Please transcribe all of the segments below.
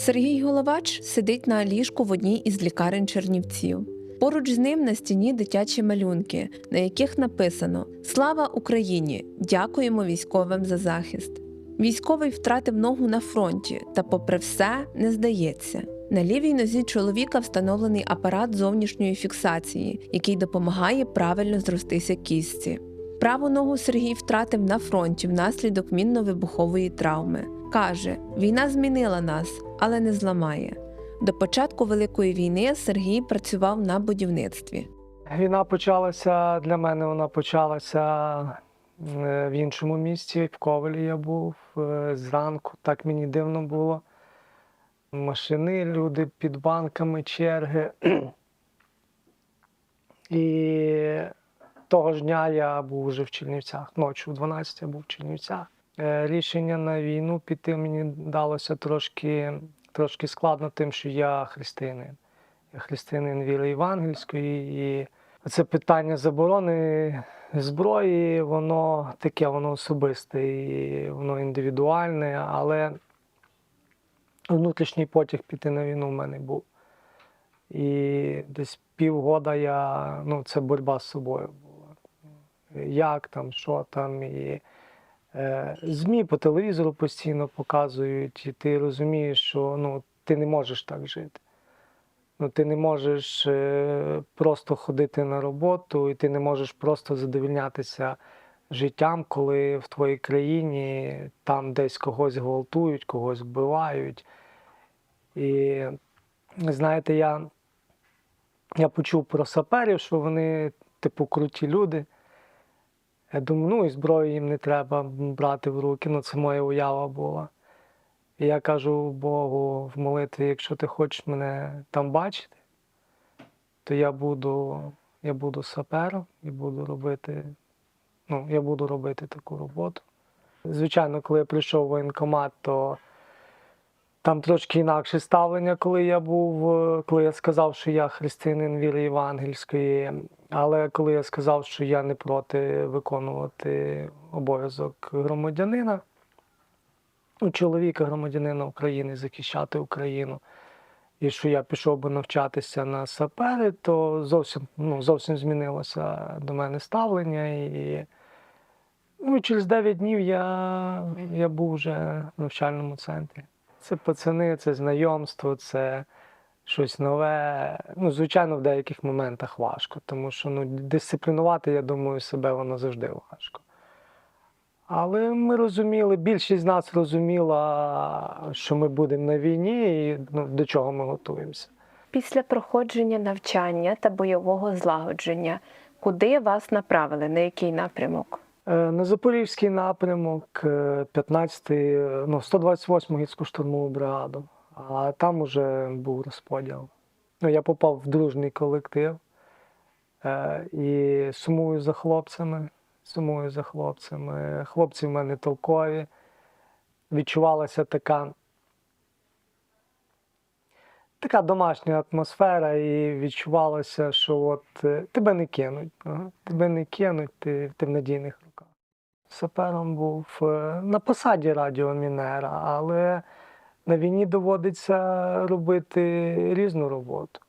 Сергій Головач сидить на ліжку в одній із лікарень Чернівців. Поруч з ним на стіні дитячі малюнки, на яких написано Слава Україні! Дякуємо військовим за захист. Військовий втратив ногу на фронті та, попри все, не здається. На лівій нозі чоловіка встановлений апарат зовнішньої фіксації, який допомагає правильно зростися кістці. Праву ногу Сергій втратив на фронті внаслідок мінно-вибухової травми. Каже, війна змінила нас, але не зламає. До початку Великої війни Сергій працював на будівництві. Війна почалася для мене. Вона почалася е, в іншому місті. В Ковелі я був е, зранку. Так мені дивно було. Машини, люди під банками, черги. І того ж дня я був вже в Чернівцях. Ночі о 12 я був в Чернівцях. Е, Рішення на війну піти мені далося трошки, трошки складно, тим, що я християнин. Я християнин віри євангельської. І це питання заборони зброї, воно таке, воно особисте, і воно індивідуальне, але внутрішній потяг піти на війну в мене був. І десь півгода я, ну, це боротьба з собою була. Як там, що там. І, ЗМІ по телевізору постійно показують, і ти розумієш, що ну, ти не можеш так жити. Ну, ти не можеш е, просто ходити на роботу, і ти не можеш просто задовільнятися життям, коли в твоїй країні там десь когось гвалтують, когось вбивають. І знаєте, я, я почув про саперів, що вони, типу, круті люди. Я думаю, ну і зброю їм не треба брати в руки. Ну, це моя уява була. І я кажу Богу в молитві, якщо ти хочеш мене там бачити, то я буду, я буду сапером і буду робити, ну, я буду робити таку роботу. Звичайно, коли я прийшов в воєнкомат, то там трошки інакше ставлення, коли я був, е, коли я сказав, що я християнин віри євангельської. Але коли я сказав, що я не проти виконувати обов'язок громадянина, ну, чоловіка, громадянина України, захищати Україну, і що я пішов би навчатися на сапери, то зовсім, ну, зовсім змінилося до мене ставлення. І, ну, через 9 днів я, я був вже в навчальному центрі. Це пацани, це знайомство, це щось нове. Ну, звичайно, в деяких моментах важко, тому що ну, дисциплінувати, я думаю, себе воно завжди важко. Але ми розуміли, більшість з нас розуміла, що ми будемо на війні і ну, до чого ми готуємося. Після проходження навчання та бойового злагодження, куди вас направили, на який напрямок? Е, На Запорізький напрямок, е, 15-й, е, ну, 128 гірську штурмову бригаду, а там уже був розподіл. Ну, я попав в дружний колектив е, і сумую за хлопцями. Сумую за хлопцями. Хлопці в мене толкові. Відчувалася така, така домашня атмосфера, і відчувалося, що от е, тебе не кинуть. Тебе не кинуть, ти, ти в надійних. Сапером був е, на посаді радіомінера, але на війні доводиться робити різну роботу.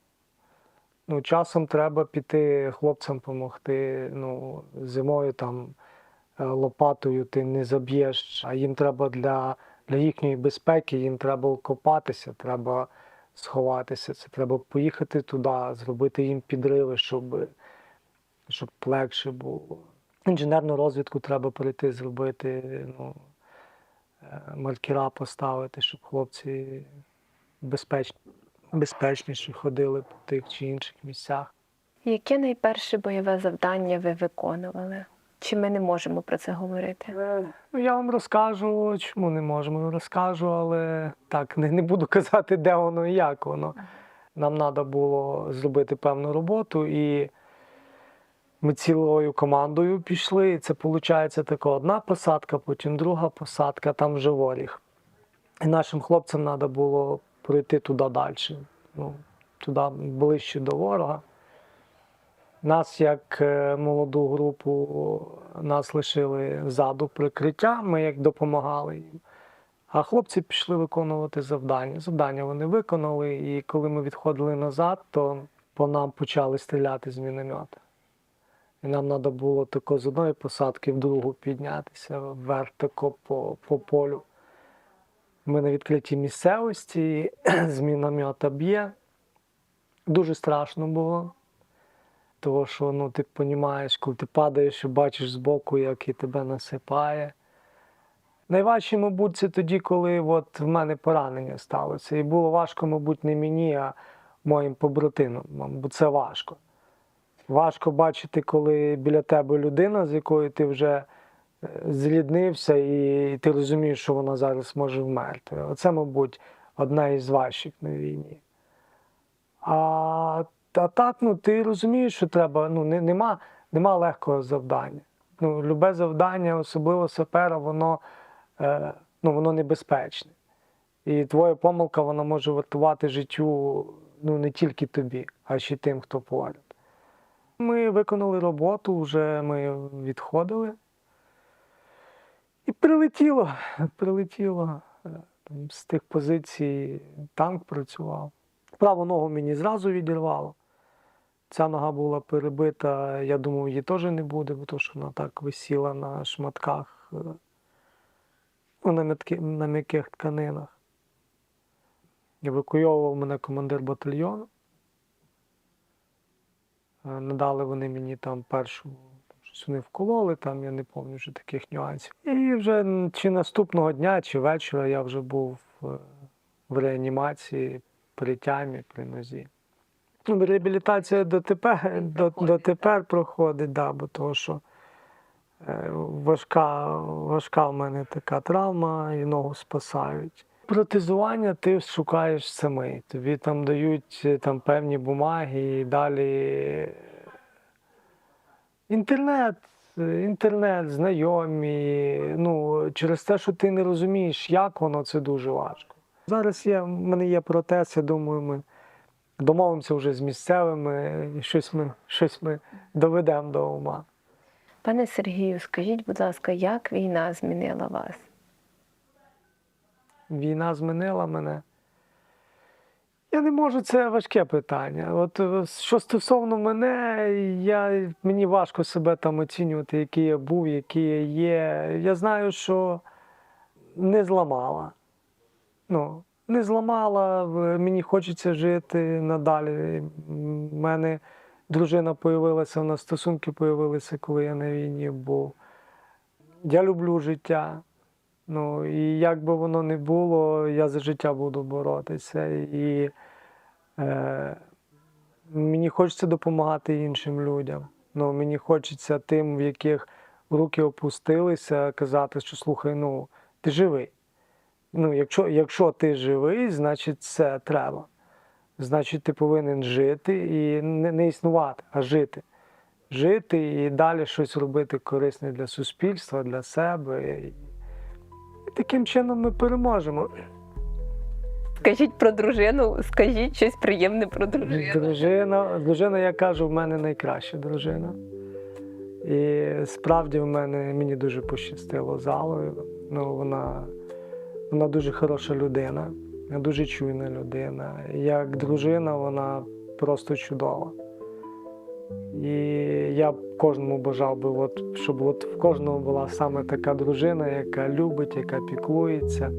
Ну, часом треба піти хлопцям допомогти. Ну, зимою там е, лопатою ти не заб'єш, а їм треба для, для їхньої безпеки, їм треба окопатися, треба сховатися. Це треба поїхати туди, зробити їм підриви, щоб, щоб легше було. Інженерну розвідку треба прийти, зробити, ну, е, маркера поставити, щоб хлопці безпеч... безпечніше ходили по тих чи інших місцях. Яке найперше бойове завдання ви виконували? Чи ми не можемо про це говорити? Е, Ну, я вам розкажу, чому не можемо, розкажу, але так, не, не буду казати, де воно і як воно. Нам треба було зробити певну роботу, і ми цілою командою пішли. І це виходить така одна посадка, потім друга посадка, там вже воріг. І нашим хлопцям треба було пройти туди далі, ну, туди ближче до ворога. Нас, як е, молоду групу, нас лишили ззаду прикриття, ми як допомагали їм. А хлопці пішли виконувати завдання. Завдання вони виконали, і коли ми відходили назад, то по нам почали стріляти з міномета. І нам треба було тако з одної посадки в другу піднятися вверх тако по, по полю. Ми на відкритій місцевості, з міномета б'є. Дуже страшно було. Тому що ну, ти розумієш, коли ти падаєш і бачиш збоку, як і тебе насипає. Найважче, мабуть, це тоді, коли от в мене поранення сталося. І було важко, мабуть, не мені, а моїм побратимам, бо це важко. Важко бачити, коли біля тебе людина, з якою ти вже е, зріднився, і ти розумієш, що вона зараз може вмерти. Оце, мабуть, одна із важчих на війні. А, а так, ну ти розумієш, що треба. Ну, не, нема, нема легкого завдання. Ну, любе завдання, особливо сапера, воно, е, ну, воно небезпечне. І твоя помилка вона може вартувати життю ну, не тільки тобі, а ще тим, хто поряд. Ми виконали роботу, вже ми відходили. І прилетіло, прилетіло. Е, з тих позицій танк працював. Праву ногу мені зразу відірвало. Ця нога була перебита, я думав, її теж не буде, бо то, що вона так висіла на шматках, е, ну, на, м'яких тканинах. Евакуйовував мене командир батальйону. Надали вони мені там першу, щось вони вкололи, там я не пам'ятаю вже таких нюансів. І вже чи наступного дня, чи вечора я вже був е, в реанімації при тямі, при нозі. Ну, реабілітація дотепер, дотепер проходить, да, бо того, що е, важка, важка в мене така травма, і ногу спасають. Протезування ти шукаєш самий. Тобі там дають е, там, певні бумаги і далі. Інтернет, е, інтернет, знайомі. Ну, через те, що ти не розумієш, як воно, це дуже важко. Зараз є, в мене є протез, я думаю, ми домовимося вже з місцевими, щось ми, щось ми доведемо до ума. Пане Сергію, скажіть, будь ласка, як війна змінила вас? Війна змінила мене. Я не можу, це важке питання. От е, що стосовно мене, я, мені важко себе там оцінювати, який я був, який я є. Я знаю, що не зламала. Ну, не зламала, мені хочеться жити надалі. У мене дружина появилася, у нас стосунки появилися, коли я на війні був. Я люблю життя. Ну, і як би воно не було, я за життя буду боротися. І е, мені хочеться допомагати іншим людям. Ну, мені хочеться тим, в яких руки опустилися, казати, що слухай, ну, ти живий. Ну, якщо, якщо ти живий, значить це треба. Значить, ти повинен жити і не, не існувати, а жити. Жити і далі щось робити корисне для суспільства, для себе. Таким чином ми переможемо. Скажіть про дружину, скажіть щось приємне про дружину. Дружина, дружина, я кажу, в мене найкраща дружина. І справді в мене мені дуже пощастило з Аллою. Ну, вона, вона дуже хороша людина, дуже чуйна людина. Як дружина, вона просто чудова. І я кожному бажав би, от, щоб от в кожного була саме така дружина, яка любить, яка піклується.